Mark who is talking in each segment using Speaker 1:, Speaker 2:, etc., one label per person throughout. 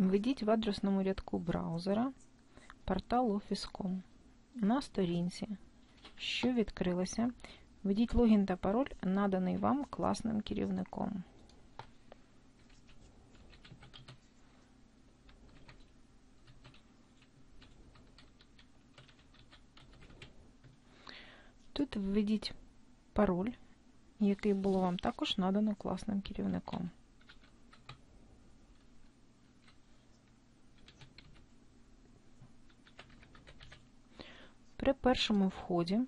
Speaker 1: Введіть в адресному рядку браузера портал Office.com. На сторінці, що відкрилася, введіть логін та пароль, наданий вам класним керівником. Тут введіть пароль, який було вам також надано класним керівником. При першому вході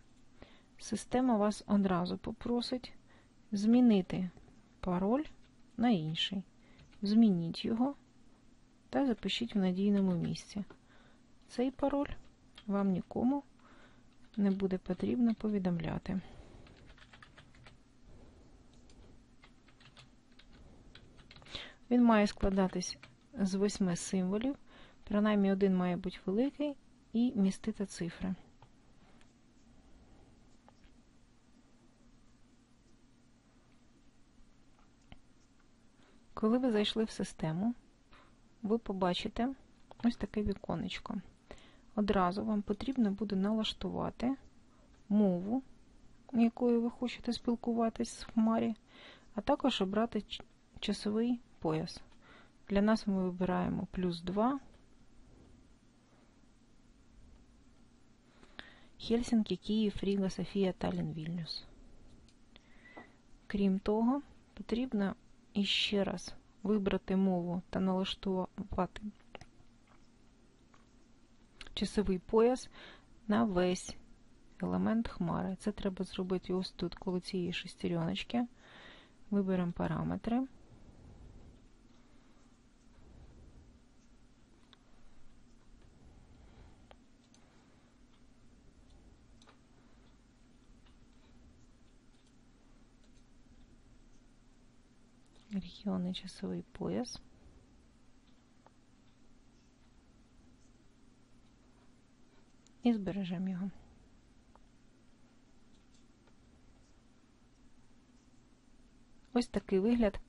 Speaker 1: система вас одразу попросить змінити пароль на інший. Змініть його та запишіть в надійному місці. Цей пароль вам нікому не буде потрібно повідомляти. Він має складатись з восьми символів, принаймні один має бути великий і містити цифри. Коли ви зайшли в систему, ви побачите ось таке віконечко. Одразу вам потрібно буде налаштувати мову, якою ви хочете спілкуватись в хмарі, а також обрати часовий пояс. Для нас ми вибираємо плюс 2. Хельсінкі, Київ, Ріга, Софія, Талін, Вільнюс. Крім того, потрібно іще раз вибрати мову та налаштувати часовий пояс на весь елемент хмари. Це треба зробити ось тут, коло цієї шестереночки. Виберемо параметри. Регіонний часовий пояс. І збережемо його. Ось такий вигляд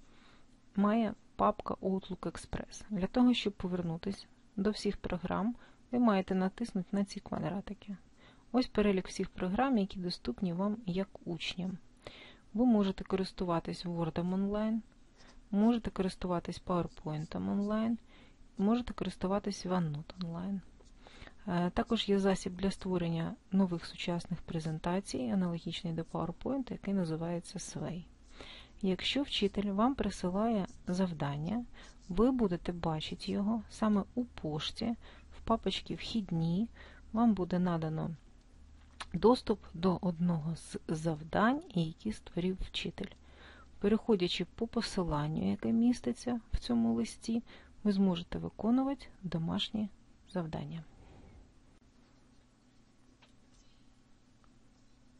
Speaker 1: має папка Outlook Express. Для того, щоб повернутися до всіх програм, ви маєте натиснути на ці квадратики. Ось перелік всіх програм, які доступні вам як учням. Ви можете користуватись Word онлайн, можете користуватись PowerPoint онлайн, можете користуватись OneNote онлайн. Е, також є засіб для створення нових сучасних презентацій, аналогічний до PowerPoint, який називається Sway. Якщо вчитель вам присилає завдання, ви будете бачити його саме у пошті, в папочці Вхідні, вам буде надано доступ до одного з завдань, які створив вчитель. Переходячи по посиланню, яке міститься в цьому листі, ви зможете виконувати домашні завдання.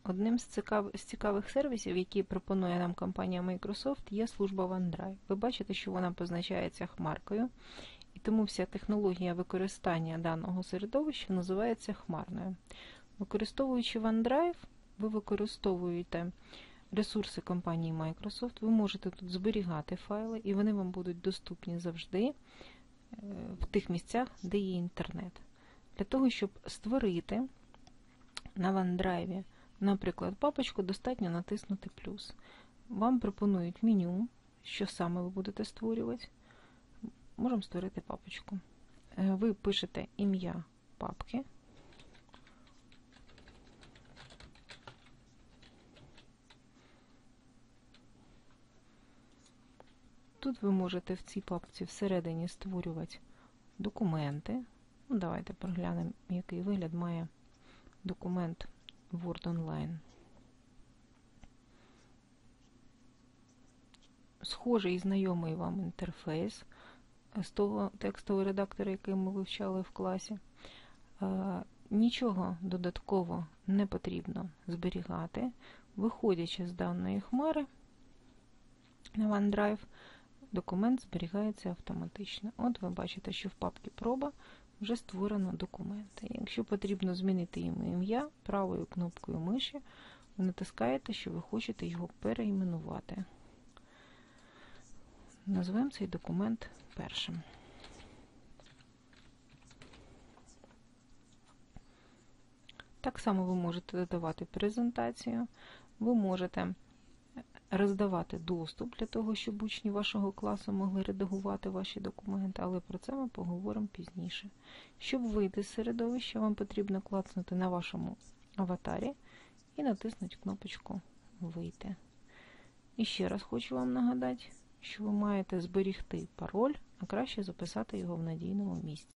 Speaker 1: Одним з, цікав... з цікавих сервісів, які пропонує нам компанія Microsoft, є служба OneDrive. Ви бачите, що вона позначається хмаркою, і тому вся технологія використання даного середовища називається хмарною. Використовуючи OneDrive, ви використовуєте ресурси компанії Microsoft, ви можете тут зберігати файли, і вони вам будуть доступні завжди е, в тих місцях, де є інтернет. Для того, щоб створити на OneDrive Наприклад, папочку достатньо натиснути плюс. Вам пропонують меню, що саме ви будете створювати. Можемо створити папочку. Е, ви пишете ім'я папки. Тут ви можете в цій папці всередині створювати документи. Ну, Давайте проглянемо, який вигляд має документ Word Online. Схожий і знайомий вам інтерфейс з того текстового редактора, який ми вивчали в класі. Нічого додатково не потрібно зберігати. Виходячи з даної хмари на OneDrive, документ зберігається автоматично. От ви бачите, що в папці проба вже створено документи. Якщо потрібно змінити йому ім'я, правою кнопкою миші ви натискаєте, що ви хочете його переіменувати. Назвемо цей документ першим. Так само ви можете додавати презентацію, ви можете роздавати доступ для того, щоб учні вашого класу могли редагувати ваші документи, але про це ми поговоримо пізніше. Щоб вийти з середовища, вам потрібно клацнути на вашому аватарі і натиснути кнопочку Вийти. І ще раз хочу вам нагадати, що ви маєте зберігти пароль, а краще записати його в надійному місці.